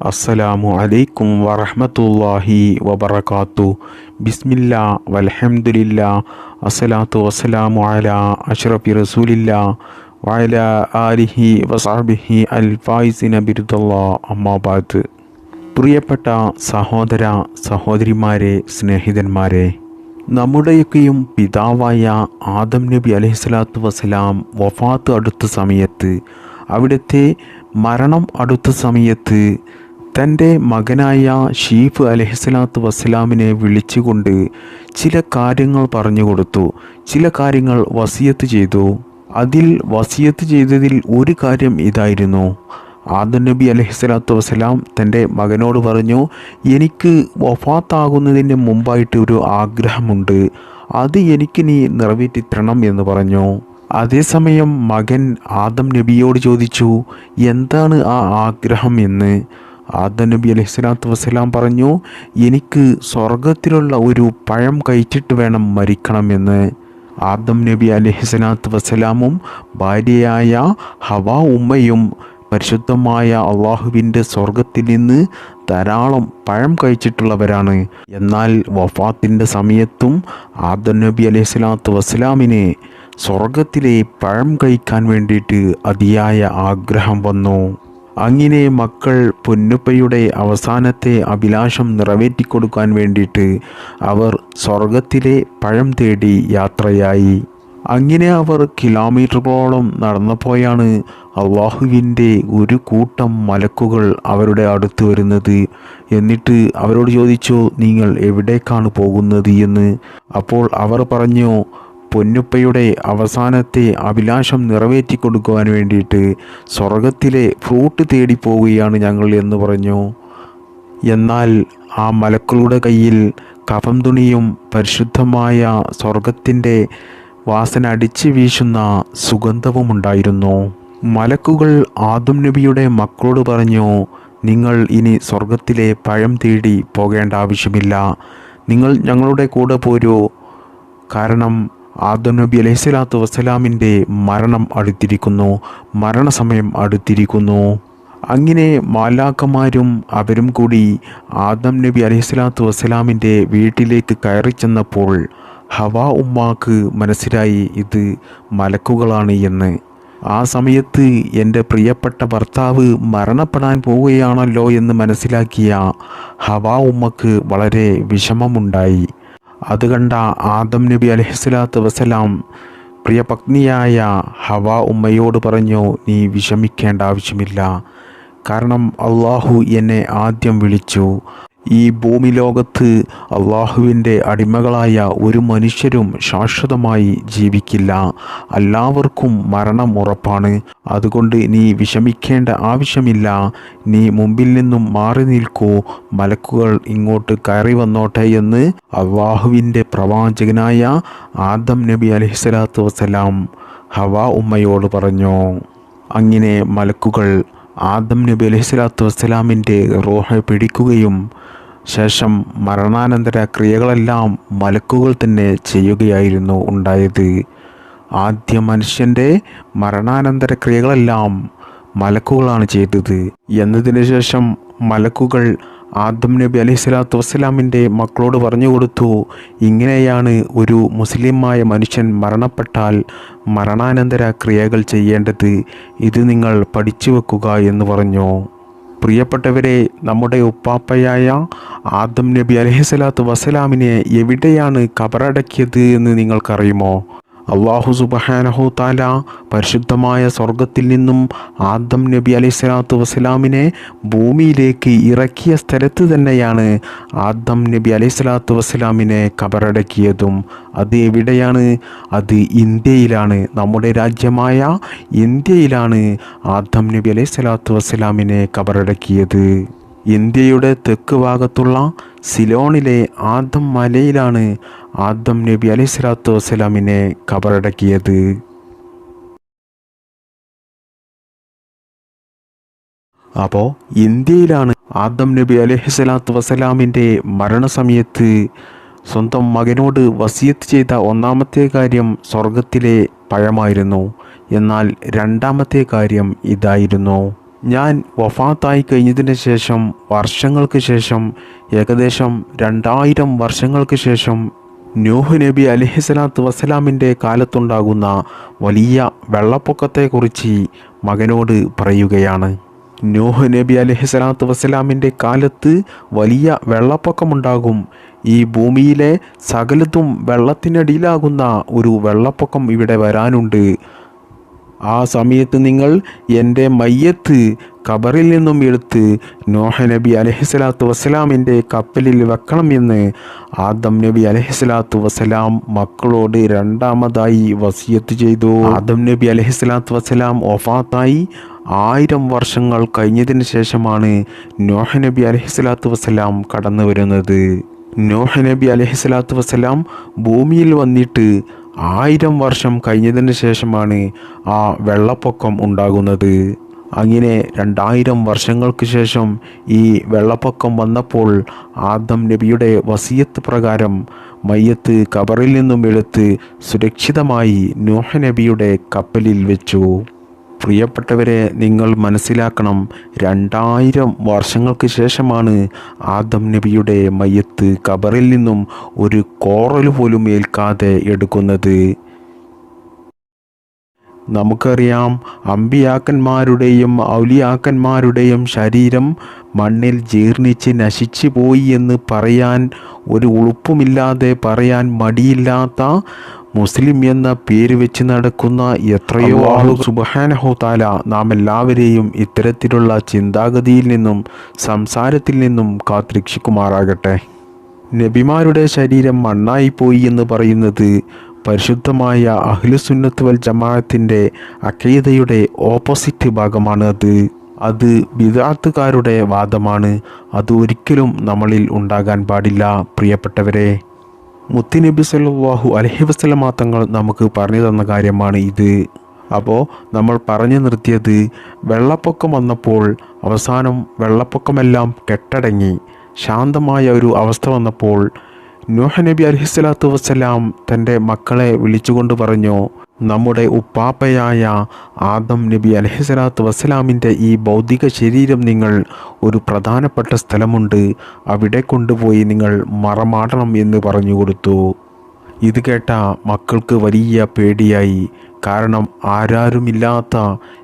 അസ്സലാമു അലൈക്കും വറഹ്മത്തുള്ളാഹി വബർക്കാത്തു ബിസ്മില്ല വലഹമുല്ല അസ്സലാത്തു വസ്സലാമു അല അഷ്റഫി റസൂലില്ല വയല ആലിഹി വസാബിഹി അൽ ഫായിസിന ബിരുദല്ലാ അമ്മാബാദ് പ്രിയപ്പെട്ട സഹോദര സഹോദരിമാരെ സ്നേഹിതന്മാരെ നമ്മുടെയൊക്കെയും പിതാവായ ആദം നബി അലൈഹിസ്സലാത്തു വസ്സലാം വഫാത്ത് അടുത്ത സമയത്ത് അവിടുത്തെ മരണം അടുത്ത സമയത്ത് തന്റെ മകനായ ഷീഫ് അലഹിസ്ലാത്തു വസ്സലാമിനെ വിളിച്ചുകൊണ്ട് ചില കാര്യങ്ങൾ പറഞ്ഞു കൊടുത്തു. ചില കാര്യങ്ങൾ വസിയത്ത് ചെയ്തു. അതിൽ വസിയത്ത് ചെയ്തതിൽ ഒരു കാര്യം ഇതായിരുന്നു. ആദം നബി അലഹിസ്ലാത്തു വസ്സലാം തന്റെ മകനോട് പറഞ്ഞു എനിക്ക് വഫാത്താകുന്നതിന് മുമ്പായിട്ട് ഒരു ആഗ്രഹമുണ്ട്. അത് എനിക്ക് നീ നിറവേറ്റിത്തരണം എന്ന് പറഞ്ഞു. അതേസമയം മകൻ ആദം നബിയോട് ചോദിച്ചു എന്താണ് ആ ആഗ്രഹം എന്ന്? ആദം നബി അലൈഹി സ്വലാത്തു വസ്സലാം പറഞ്ഞു എനിക്ക് സ്വർഗത്തിലുള്ള ഒരു പഴം കഴിച്ചിട്ട് വേണം മരിക്കണമെന്ന്. ആദം നബി അലൈഹി സ്വലാത്തു വസ്സലാമും ഭാര്യയായ ഹവ ഉമ്മയും പരിശുദ്ധമായ അള്ളാഹുവിന്റെ സ്വർഗത്തിൽ നിന്ന് ധാരാളം പഴം കഴിച്ചിട്ടുള്ളവരാണ്. എന്നാൽ വഫാത്തിന്റെ സമയത്തും ആദം നബി അലൈഹി സ്വലാത്തു വസ്സലാമിനെ സ്വർഗത്തിലെ പഴം കഴിക്കാൻ വേണ്ടിയിട്ട് അതിയായ ആഗ്രഹം വന്നു. അങ്ങനെ മക്കൾ പൊന്നുപ്പയുടെ അവസാനത്തെ അഭിലാഷം നിറവേറ്റിക്കൊടുക്കാൻ വേണ്ടിയിട്ട് അവർ സ്വർഗത്തിലെ പഴം തേടി യാത്രയായി. അങ്ങനെ അവർ കിലോമീറ്ററുകളോളം നടന്നപ്പോയാണ് അള്ളാഹുവിന്റെ ഒരു കൂട്ടം മലക്കുകൾ അവരുടെ അടുത്ത് വരുന്നത്. എന്നിട്ട് അവരോട് ചോദിച്ചു നിങ്ങൾ എവിടേക്കാണ് പോകുന്നത്? എന്ന്. അപ്പോൾ അവർ പറഞ്ഞു പൊന്നുപ്പയുടെ അവസാനത്തെ അഭിലാഷം നിറവേറ്റി കൊടുക്കുവാൻ വേണ്ടിയിട്ട് സ്വർഗത്തിലെ ഫ്രൂട്ട് തേടി പോവുകയാണ് ഞങ്ങൾ എന്ന് പറഞ്ഞു. എന്നാൽ ആ മലക്കളുടെ കയ്യിൽ കഫം തുണിയും പരിശുദ്ധമായ സ്വർഗത്തിന്റെ വാസന അടിച്ചു വീശുന്ന സുഗന്ധവും ഉണ്ടായിരുന്നു. മലക്കുകൾ ആദം നബിയുടെ മക്കളോട് പറഞ്ഞു നിങ്ങൾ ഇനി സ്വർഗത്തിലെ പഴം തേടി പോകേണ്ട ആവശ്യമില്ല. നിങ്ങൾ ഞങ്ങളുടെ കൂടെ പോരൂ. കാരണം ആദം നബി അലൈഹി സ്വലാത്തു വസ്സലാമിന്റെ മരണം അടുത്തിരിക്കുന്നു. മരണസമയം അടുത്തിരിക്കുന്നു. അങ്ങനെ മാലാക്കന്മാരും അവരും കൂടി ആദം നബി അലൈഹി സ്വലാത്തു വസ്സലാമിന്റെ വീട്ടിലേക്ക് കയറി ചെന്നപ്പോൾ ഹവാ ഉമ്മാക്ക് മനസ്സിലായി ഇത് മലക്കുകളാണ് എന്ന്. ആ സമയത്ത് എന്റെ പ്രിയപ്പെട്ട ഭർത്താവ് മരണപ്പെടാൻ പോവുകയാണല്ലോ എന്ന് മനസ്സിലാക്കിയ ഹവാ ഉമ്മക്ക് വളരെ വിഷമമുണ്ടായി. അത് കണ്ട ആദം നബി അലഹിസ്ലാത്തു വസ്സലാം പ്രിയ പത്നിയായ ഹവ ഉമ്മയോട് പറഞ്ഞു നീ വിഷമിക്കേണ്ട ആവശ്യമില്ല. കാരണം അള്ളാഹു എന്നെ ആദ്യം വിളിച്ചു. ഈ ഭൂമി ലോകത്ത് അള്ളാഹുവിന്റെ അടിമകളായ ഒരു മനുഷ്യരും ശാശ്വതമായി ജീവിക്കില്ല. എല്ലാവർക്കും മരണം ഉറപ്പാണ്. അതുകൊണ്ട് നീ വിഷമിക്കേണ്ട ആവശ്യമില്ല. നീ മുമ്പിൽ നിന്നും മാറി നിൽക്കൂ. മലക്കുകൾ ഇങ്ങോട്ട് കയറി വന്നോട്ടെ എന്ന് അള്ളാഹുവിന്റെ പ്രവാചകനായ ആദം നബി അലഹിസ്വലാത്തു വസ്സലാം ഹവാ ഉമ്മയോട് പറഞ്ഞു. അങ്ങനെ മലക്കുകൾ ആദം നബി അലൈഹി സ്വലാത്തു വസ്സലാമിന്റെ റോഹ പിടിക്കുകയും ശേഷം മരണാനന്തര ക്രിയകളെല്ലാം മലക്കുകൾ തന്നെ ചെയ്യുകയായിരുന്നു ഉണ്ടായത്. ആദ്യ മനുഷ്യന്റെ മരണാനന്തര ക്രിയകളെല്ലാം മലക്കുകളാണ് ചെയ്തത്. എന്നതിന് ശേഷം മലക്കുകൾ ആദം നബി അലൈഹി സ്വലാത്തു വസ്സലാമിന്റെ മക്കളോട് പറഞ്ഞു കൊടുത്തു ഇങ്ങനെയാണ് ഒരു മുസ്ലിമായ മനുഷ്യൻ മരണപ്പെട്ടാൽ മരണാനന്തര ക്രിയകൾ ചെയ്യേണ്ടത്. ഇത് നിങ്ങൾ പഠിച്ചു വെക്കുക എന്ന് പറഞ്ഞു. പ്രിയപ്പെട്ടവരെ നമ്മുടെ ഉപ്പാപ്പയായ ആദം നബി അലൈഹി സ്വലാത്തു വസ്സലാമിനെ എവിടെയാണ് കബറടക്കിയത് എന്ന് നിങ്ങൾക്കറിയുമോ? അള്ളാഹു സുബഹാനഹു താല പരിശുദ്ധമായ സ്വർഗത്തിൽ നിന്നും ആദം നബി അലൈഹി സ്വലാത്തു വസ്സലാമിനെ ഭൂമിയിലേക്ക് ഇറക്കിയ സ്ഥലത്ത് തന്നെയാണ് ആദം നബി അലൈഹി സ്വലാത്തു വസ്സലാമിനെ കബറടക്കിയതും. അത് എവിടെയാണ്? അത് ഇന്ത്യയിലാണ്. നമ്മുടെ രാജ്യമായ ഇന്ത്യയിലാണ് ആദം നബി അലൈഹി സ്വലാത്തു വസ്സലാമിനെ കബറടക്കിയത്. ഇന്ത്യയുടെ തെക്ക് ഭാഗത്തുള്ള സിലോണിലെ ആദം മലയിലാണ് ആദം നബി അലൈഹി സ്വലാത്തു വസ്സലാമിനെ കബറടക്കിയത്. അപ്പോൾ ഇന്ത്യയിലാണ് ആദം നബി അലൈഹി സ്വലാത്തു വസ്സലാമിന്റെ മരണസമയത്ത് സ്വന്തം മകനോട് വസിയത്ത് ചെയ്ത ഒന്നാമത്തെ കാര്യം സ്വർഗത്തിലെ പഴമായിരുന്നു. എന്നാൽ രണ്ടാമത്തെ കാര്യം ഇതായിരുന്നു. ഞാൻ വഫാത്തായി കഴിഞ്ഞതിന് ശേഷം വർഷങ്ങൾക്ക് ശേഷം ഏകദേശം രണ്ടായിരം വർഷങ്ങൾക്ക് ശേഷം നൂഹ് നബി അലഹിസ്ലാത്തു വസ്സലാമിന്റെ കാലത്തുണ്ടാകുന്ന വലിയ വെള്ളപ്പൊക്കത്തെക്കുറിച്ച് മകനോട് പറയുകയാണ്. നൂഹ് നബി അലഹിസ്ലാത്തു വസ്സലാമിന്റെ കാലത്ത് വലിയ വെള്ളപ്പൊക്കമുണ്ടാകും. ഈ ഭൂമിയിലെ സകലത്തും വെള്ളത്തിനടിയിലാകുന്ന ഒരു വെള്ളപ്പൊക്കം ഇവിടെ വരാനുണ്ട്. ആ സമയത്ത് നിങ്ങൾ എന്റെ മയ്യത്ത് ഖബറിൽ നിന്നും എടുത്ത് നോഹ നബി അലഹിസ്ലാത്തു വസ്സലാമിന്റെ കപ്പലിൽ വെക്കണം എന്ന് ആദം നബി അലഹിസ്ലാത്തു വസ്സലാം മക്കളോട് രണ്ടാമതായി വസിയത്ത് ചെയ്തു. ആദം നബി അലഹിസ്ലാത്തു വസ്സലാം ഒഫാത്തായി ആയിരം വർഷങ്ങൾ കഴിഞ്ഞതിന് ശേഷമാണ് നോഹ നബി അലഹിസ്ലാത്തു വസ്സലാം കടന്നു വരുന്നത് നോഹ നബി അലഹിസ്ലാത്തു വസ്സലാം ഭൂമിയിൽ വന്നിട്ട് ആയിരം വർഷം കഴിഞ്ഞതിന് ശേഷമാണ് ആ വെള്ളപ്പൊക്കം ഉണ്ടാകുന്നത്. അങ്ങനെ രണ്ടായിരം വർഷങ്ങൾക്ക് ശേഷം ഈ വെള്ളപ്പൊക്കം വന്നപ്പോൾ ആദം നബിയുടെ വസീയത്ത് പ്രകാരം മയ്യത്ത് കബറിൽ നിന്നും എടുത്ത് സുരക്ഷിതമായി നോഹ നബിയുടെ കപ്പലിൽ വെച്ചു. പ്രിയപ്പെട്ടവരെ നിങ്ങൾ മനസ്സിലാക്കണം രണ്ടായിരം വർഷങ്ങൾക്ക് ശേഷമാണ് ആദം നബിയുടെ മയ്യത്ത് കബറിൽ നിന്നും ഒരു കോറൽ പോലും ഏൽക്കാതെ എടുക്കുന്നത്. നമുക്കറിയാം അമ്പിയാക്കന്മാരുടെയും ഔലിയാക്കന്മാരുടെയും ശരീരം മണ്ണിൽ ജീർണിച്ച് നശിച്ചു പോയി എന്ന് പറയാൻ ഒരു ഉളുപ്പുമില്ലാതെ പറയാൻ മടിയില്ലാത്ത മുസ്ലിം എന്ന പേര് വെച്ച് നടക്കുന്ന എത്രയോ ആളുകൾ സുബഹാനഹോതാല നാം എല്ലാവരെയും ഇത്തരത്തിലുള്ള ചിന്താഗതിയിൽ നിന്നും സംസാരത്തിൽ നിന്നും കാത്തിരക്ഷിക്കുമാറാകട്ടെ. നബിമാരുടെ ശരീരം മണ്ണായിപ്പോയി എന്ന് പറയുന്നത് പരിശുദ്ധമായ അഹ്ലുസുന്നത്ത് വൽ ജമാഅത്തിന്റെ അഖീദയുടെ ഓപ്പോസിറ്റ് ഭാഗമാണ് അത്. അത് ബിദാത്തുകാരുടെ വാദമാണ്. അത് ഒരിക്കലും നമ്മളിൽ ഉണ്ടാകാൻ പാടില്ല. പ്രിയപ്പെട്ടവരെ മുത്തിനബി സല്ലാഹു അലഹി വസല്ലമ തങ്ങൾ നമുക്ക് പറഞ്ഞു തന്ന കാര്യമാണ് ഇത്. അപ്പോൾ നമ്മൾ പറഞ്ഞു നിർത്തിയത് വെള്ളപ്പൊക്കം വന്നപ്പോൾ അവസാനം വെള്ളപ്പൊക്കമെല്ലാം കെട്ടടങ്ങി. ശാന്തമായ ഒരു അവസ്ഥ വന്നപ്പോൾ നൂഹ നബി അലഹിസ്ലാത്തു വസ്സലാം തന്റെ മക്കളെ വിളിച്ചുകൊണ്ട് പറഞ്ഞു നമ്മുടെ ഉപ്പാപ്പയായ ആദം നബി അലഹിസ്ലാത്തു വസ്സലാമിന്റെ ഈ ഭൗതിക ശരീരം നിങ്ങൾ ഒരു പ്രധാനപ്പെട്ട സ്ഥലമുണ്ട്. അവിടെ കൊണ്ടുപോയി നിങ്ങൾ മറമാടണം എന്ന് പറഞ്ഞു കൊടുത്തു. ഇത് കേട്ട മക്കൾക്ക് വലിയ പേടിയായി. കാരണം ആരാരുമില്ലാത്ത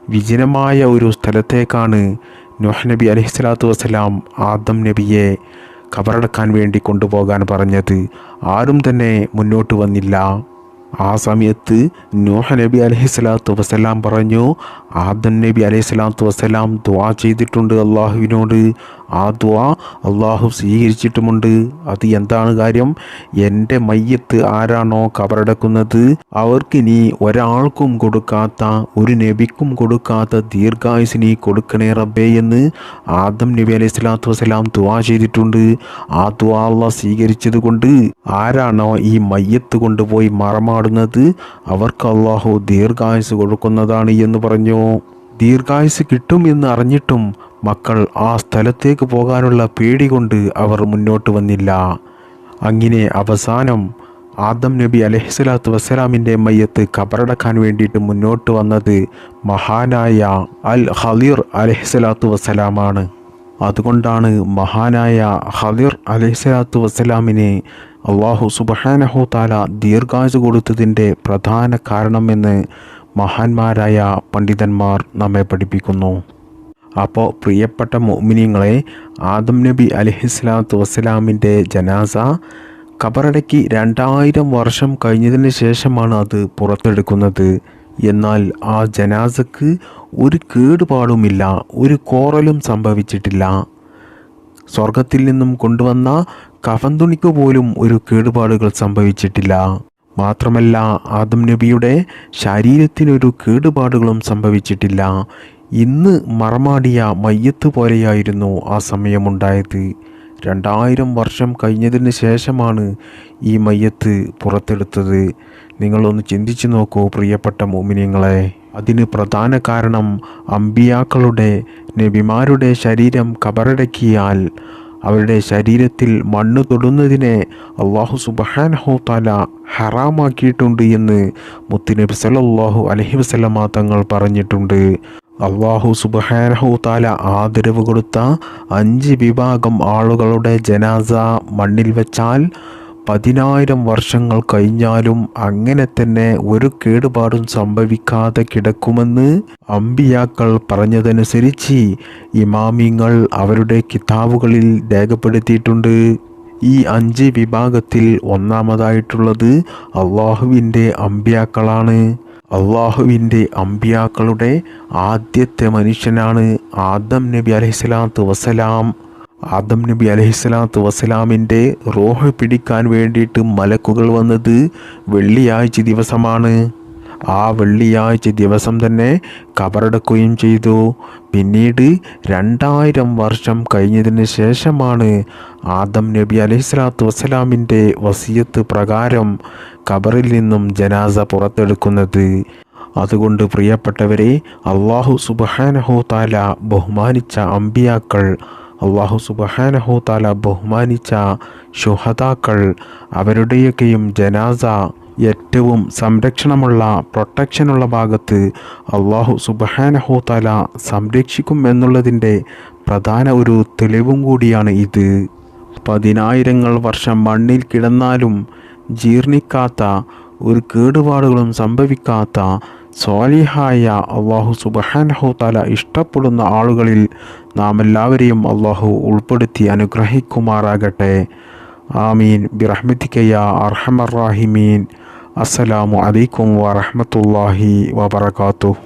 വിജനമായ ഒരു സ്ഥലത്തേക്കാണ് നൂഹ് നബി അലഹിസ്ലാത്തു വസ്സലാം ആദം നബിയെ കബറടക്കാൻ വേണ്ടി കൊണ്ടുപോകാൻ പറഞ്ഞത് ആരും തന്നെ മുന്നോട്ട് വന്നില്ല. ആ സമയത്ത് നൂഹ നബി അലൈഹി സ്വലാത്തു വസ്സലാം പറഞ്ഞു ആദം നബി അലൈഹി സ്വലാത്തു വസ്സലാം ദ്വാ ചെയ്തിട്ടുണ്ട് അള്ളാഹുവിനോട് ആ ദ്വാ അള്ളാഹു സ്വീകരിച്ചിട്ടുമുണ്ട്. അത് എന്താണ് കാര്യം? എന്റെ മയ്യത്ത് ആരാണോ കബറടക്കുന്നത്? അവർക്കിനി ഒരാൾക്കും കൊടുക്കാത്ത ഒരു നബിക്കും കൊടുക്കാത്ത ദീർഘായുസ് നീ കൊടുക്കണേ റബ്ബേ എന്ന് ആദം നബി അലൈഹി സ്വലാത്തു വസ്സലാം ദ്വാ ചെയ്തിട്ടുണ്ട്. ആ ദ്വാ അള്ളാഹ് സ്വീകരിച്ചത് കൊണ്ട് ആരാണോ ഈ മയ്യത്ത് കൊണ്ടുപോയി മറമാടുന്നത്? അവർക്ക് അള്ളാഹു ദീർഘായുസ് കൊടുക്കുന്നതാണ് എന്ന് പറഞ്ഞു. ദീർഘായുസ് കിട്ടും എന്ന് അറിഞ്ഞിട്ടും മക്കൾ ആ സ്ഥലത്തേക്ക് പോകാനുള്ള പേടി കൊണ്ട് അവർ മുന്നോട്ട് വന്നില്ല. അങ്ങനെ അവസാനം ആദം നബി അലഹിസ്വലാത്തു വസ്സലാമിന്റെ മയ്യത്ത് കബറടക്കാൻ വേണ്ടിയിട്ട് മുന്നോട്ട് വന്നത് മഹാനായ അൽ ഹലീർ അലഹിസ്ലാത്തു വസ്സലാമാണ്. അതുകൊണ്ടാണ് മഹാനായ ഹലിർ അലൈഹിസ്സലാത്തു വസ്സലാമിനെ അള്ളാഹു സുബഹാനഹു താല ദീർഘായുസ് കൊടുത്തതിന്റെ പ്രധാന കാരണമെന്ന് മഹാന്മാരായ പണ്ഡിതന്മാർ നമ്മെ പഠിപ്പിക്കുന്നു. അപ്പോൾ പ്രിയപ്പെട്ട മോമിനിയങ്ങളെ ആദം നബി അലഹിസ്ലാത്തു വസ്സലാമിന്റെ ജനാസ കബറടക്കി രണ്ടായിരം വർഷം കഴിഞ്ഞതിന് ശേഷമാണ് അത് പുറത്തെടുക്കുന്നത്. എന്നാൽ ആ ജനാസക്ക് ഒരു കേടുപാടുമില്ല ഒരു കോറലും സംഭവിച്ചിട്ടില്ല. സ്വർഗത്തിൽ നിന്നും കൊണ്ടുവന്ന കഫൻ തുണിക്ക് പോലും ഒരു കേടുപാടുകൾ സംഭവിച്ചിട്ടില്ല. മാത്രമല്ല ആദം നബിയുടെ ശരീരത്തിനൊരു കേടുപാടുകളും സംഭവിച്ചിട്ടില്ല. ഇന്ന് മറമാടിയ മയ്യത്ത് പോലെയായിരുന്നു ആ സമയമുണ്ടായത്. രണ്ടായിരം വർഷം കഴിഞ്ഞതിന് ശേഷമാണ് ഈ മയ്യത്ത് പുറത്തെടുത്തത്. നിങ്ങളൊന്ന് ചിന്തിച്ചു നോക്കൂ പ്രിയപ്പെട്ട മോമിനിയങ്ങളെ അതിന് പ്രധാന കാരണം അമ്പിയാക്കളുടെ നബിമാരുടെ ശരീരം കബറടക്കിയാൽ അവരുടെ ശരീരത്തിൽ മണ്ണ് തൊടുന്നതിനെ അള്ളാഹു സുബഹാനഹു താല ഹറാമാക്കിയിട്ടുണ്ട് എന്ന് മുത്തുനബി സല്ലല്ലാഹു അലഹി വസല്ലമ തങ്ങൾ പറഞ്ഞിട്ടുണ്ട്. അള്ളാഹു സുബഹാനഹു താല ആദരവ് കൊടുത്ത അഞ്ച് വിഭാഗം ആളുകളുടെ ജനാസ മണ്ണിൽ വെച്ചാൽ പതിനായിരം വർഷങ്ങൾ കഴിഞ്ഞാലും അങ്ങനെ തന്നെ ഒരു കേടുപാടും സംഭവിക്കാതെ കിടക്കുമെന്ന് അമ്പിയാക്കൾ പറഞ്ഞതനുസരിച്ച് ഇമാമിങ്ങൾ അവരുടെ കിതാബുകളിൽ രേഖപ്പെടുത്തിയിട്ടുണ്ട്. ഈ അഞ്ച് വിഭാഗത്തിൽ ഒന്നാമതായിട്ടുള്ളത് അള്ളാഹുവിന്റെ അമ്പിയാക്കളാണ്. അള്ളാഹുവിന്റെ അമ്പിയാക്കളുടെ ആദ്യത്തെ മനുഷ്യനാണ് ആദം നബി അലൈഹിസ്സലാത്തു വസ്സലാം. ആദം നബി അലൈഹിസ്സലാത്തു വസ്സലാമിന്റെ റോഹ് പിടിക്കാൻ വേണ്ടിയിട്ട് മലക്കുകൾ വന്നത് വെള്ളിയാഴ്ച ദിവസമാണ്. ആ വെള്ളിയാഴ്ച ദിവസം തന്നെ കബറടക്കുകയും ചെയ്തു. പിന്നീട് രണ്ടായിരം വർഷം കഴിഞ്ഞതിന് ശേഷമാണ് ആദം നബി അലൈഹിസ്സലാത്തു വസ്സലാമിന്റെ വസീയത്ത് പ്രകാരം കബറിൽ നിന്നും ജനാസ പുറത്തെടുക്കുന്നത്. അതുകൊണ്ട് പ്രിയപ്പെട്ടവരെ അള്ളാഹു സുബഹാനഹു താല ബഹുമാനിച്ച അമ്പിയാക്കൾ അള്ളാഹു സുബഹാനഹു താല ബഹുമാനിച്ച ഷുഹതാക്കൾ അവരുടെയൊക്കെയും ജനാസ ഏറ്റവും സംരക്ഷണമുള്ള പ്രൊട്ടക്ഷനുള്ള ഭാഗത്ത് അള്ളാഹു സുബഹാനഹു താല സംരക്ഷിക്കും എന്നുള്ളതിന്റെ പ്രധാന ഒരു തെളിവും കൂടിയാണ് ഇത്. പതിനായിരങ്ങൾ വർഷം മണ്ണിൽ കിടന്നാലും ജീർണിക്കാത്ത ഒരു കേടുപാടുകളും സംഭവിക്കാത്ത സ്വാലിഹായ അള്ളാഹു സുബഹാൻഹു താല ഇഷ്ടപ്പെടുന്ന ആളുകളിൽ നാം എല്ലാവരെയും അള്ളാഹു ഉൾപ്പെടുത്തി അനുഗ്രഹിക്കുമാറാകട്ടെ. ആമീൻ. ബിറഹ്മത്തിക്കയ്യ അർഹമറാഹിമീൻ അസ്സലാമു അലൈക്കും വറഹമത്തല്ലാഹി വബർക്കാത്തു